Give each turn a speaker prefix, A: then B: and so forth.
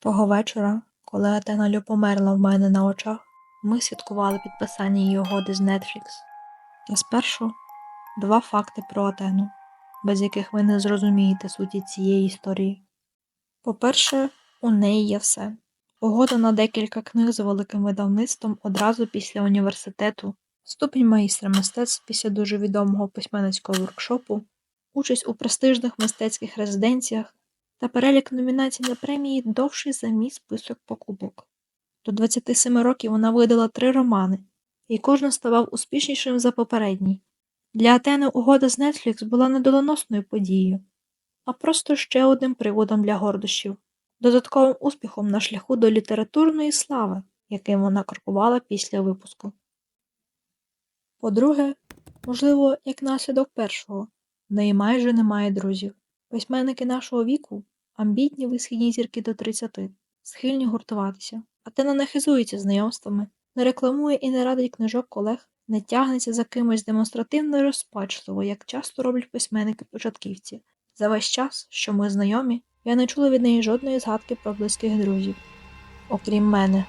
A: Того вечора, коли Атена Лю померла в мене на очах, ми святкували підписання її угоди з Netflix. Та спершу два факти про Атену, без яких ви не зрозумієте суті цієї історії. По-перше, у неї є все. Угода на декілька книг з великим видавництвом одразу після університету, ступінь майстра мистецтв після дуже відомого письменницького воркшопу, участь у престижних мистецьких резиденціях та перелік номінацій на премії довший за мій список покупок. До 27 років вона видала три романи, і кожен ставав успішнішим за попередній. Для Атени угода з Netflix була не доленосною подією, а просто ще одним приводом для гордощів, додатковим успіхом на шляху до літературної слави, яким вона крокувала після випуску. По-друге, можливо, як наслідок першого, в неї майже немає друзів. Письменники нашого віку, амбітні висхідні зірки до 30, схильні гуртуватися, а те не хизується знайомствами, не рекламує і не радить книжок колег, не тягнеться за кимось демонстративно і розпачливо, як часто роблять письменники-початківці. За весь час, що ми знайомі, я не чула від неї жодної згадки про близьких друзів, окрім мене.